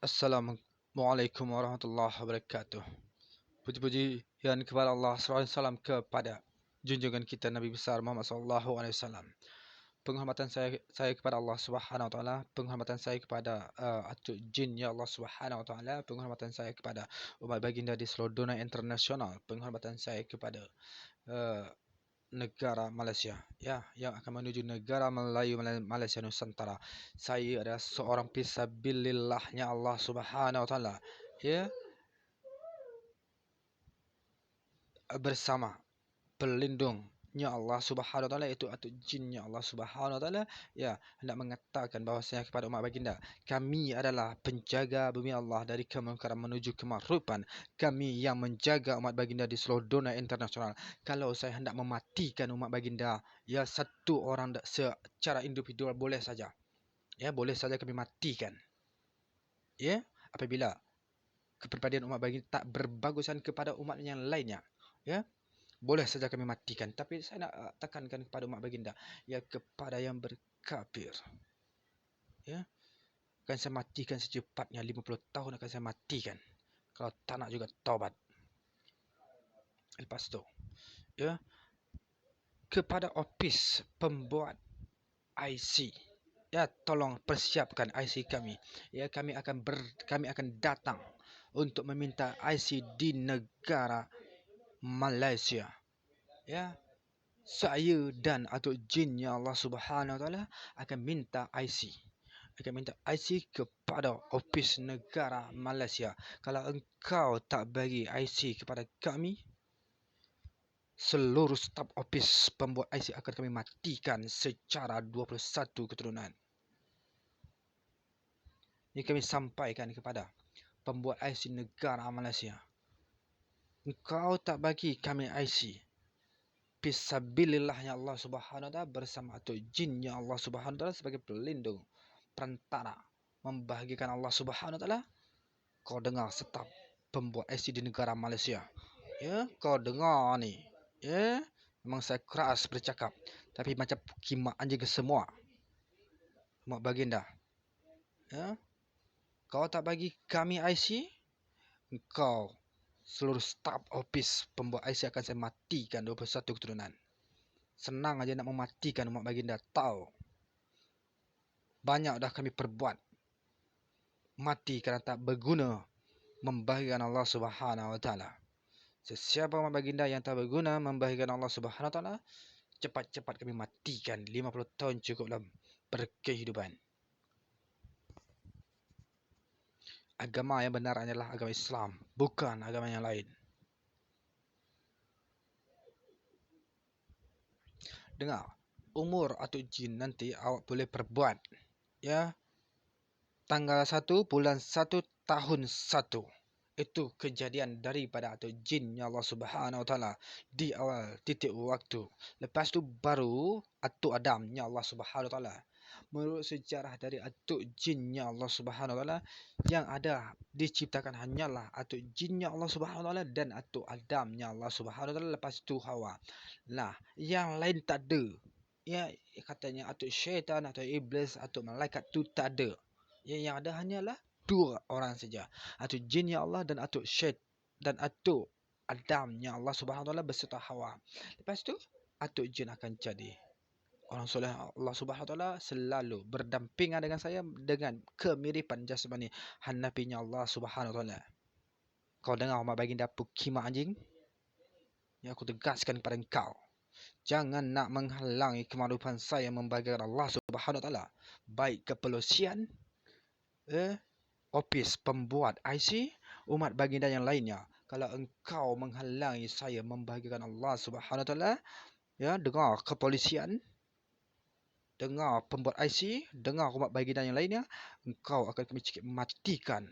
Assalamualaikum warahmatullahi wabarakatuh. Puji-puji yang kepada Allah SWT kepada junjungan kita Nabi besar Muhammad SAW. Penghormatan saya saya kepada Allah Subhanahu Wa Taala, penghormatan saya kepada uh, Atuk Jin ya Allah Subhanahu Wa Taala, penghormatan saya kepada umat baginda di seluruh dunia internasional, penghormatan saya kepada uh, negara Malaysia. Ya yang akan menuju negara Melayu Malaysia Nusantara. Saya adalah seorang fisabilillahnya Allah Subhanahu wa taala. Ya. Bersama pelindung nya Allah Subhanahu Wa Taala itu atau jinnya Allah Subhanahu Wa Taala ya hendak mengatakan bahawasanya kepada umat baginda kami adalah penjaga bumi Allah dari kemungkaran menuju kemarupan kami yang menjaga umat baginda di seluruh dunia internasional. Kalau saya hendak mematikan umat baginda ya satu orang secara individual boleh saja. Ya boleh saja kami matikan. Ya apabila kepribadian umat baginda tak berbagusan kepada umat yang lainnya. Ya boleh saja kami matikan tapi saya nak uh, tekankan kepada umat baginda ya kepada yang berkafir. Ya akan saya matikan secepatnya 50 tahun akan saya matikan. Kalau tak nak juga taubat. Lepas tu ya kepada ofis pembuat IC ya tolong persiapkan IC kami. Ya kami akan ber, kami akan datang untuk meminta IC di negara Malaysia. Ya. Saya dan atau jin yang Allah Subhanahu Wa Taala akan minta IC. Akan minta IC kepada ofis negara Malaysia. Kalau engkau tak bagi IC kepada kami, seluruh staf ofis pembuat IC akan kami matikan secara 21 keturunan. Ini kami sampaikan kepada pembuat IC negara Malaysia. Engkau tak bagi kami IC. Fisabilillah ya Allah subhanahu wa ta'ala bersama atau jin ya Allah subhanahu wa ta'ala sebagai pelindung perantara membahagikan Allah subhanahu wa ta'ala. Kau dengar setap pembuat IC di negara Malaysia. Ya, kau dengar ni. Ya, memang saya keras bercakap. Tapi macam kimak anjing semua. Mak baginda. Ya, kau tak bagi kami IC. Kau seluruh staf ofis pembuat IC akan saya matikan 21 keturunan. Senang aja nak mematikan umat baginda. Tahu. Banyak dah kami perbuat. Mati kerana tak berguna membahagikan Allah Subhanahu Wa Taala. Sesiapa umat baginda yang tak berguna membahagikan Allah Subhanahu Wa Taala, cepat-cepat kami matikan 50 tahun cukuplah berkehidupan. Agama yang benar adalah agama Islam, bukan agama yang lain. Dengar, umur atau jin nanti awak boleh perbuat. Ya, tanggal 1 bulan 1 tahun 1. Itu kejadian daripada atau jin yang Allah Subhanahu Taala di awal titik waktu. Lepas tu baru atau Adam yang Allah Subhanahu Taala menurut sejarah dari atuk jinnya Allah Subhanahu Wa Taala yang ada diciptakan hanyalah atuk jinnya Allah Subhanahu Wa Taala dan atuk Adamnya Allah Subhanahu Wa Taala lepas itu Hawa. Nah, yang lain tak ada. Ya, katanya atuk syaitan atau iblis atau malaikat tu tak ada. Ya, yang ada hanyalah dua orang saja. Atuk jinnya Allah dan atuk syait dan atuk Adamnya Allah Subhanahu Wa Taala beserta Hawa. Lepas tu atuk jin akan jadi orang soleh Allah Subhanahu taala selalu berdampingan dengan saya dengan kemiripan jasmani hanafinya Allah Subhanahu taala. Kau dengar umat baginda pukima anjing? Ya aku tegaskan kepada engkau. Jangan nak menghalangi kemarupan saya membagikan Allah Subhanahu taala. Baik kepolisian eh ofis pembuat IC umat baginda yang lainnya. Kalau engkau menghalangi saya membagikan Allah Subhanahu taala ya dengar kepolisian dengar pembuat IC, dengar umat baginda yang lainnya, engkau akan kami cikit matikan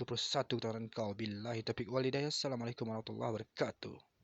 21 tahun engkau. Billahi taufiq walidayah. Assalamualaikum warahmatullahi wabarakatuh.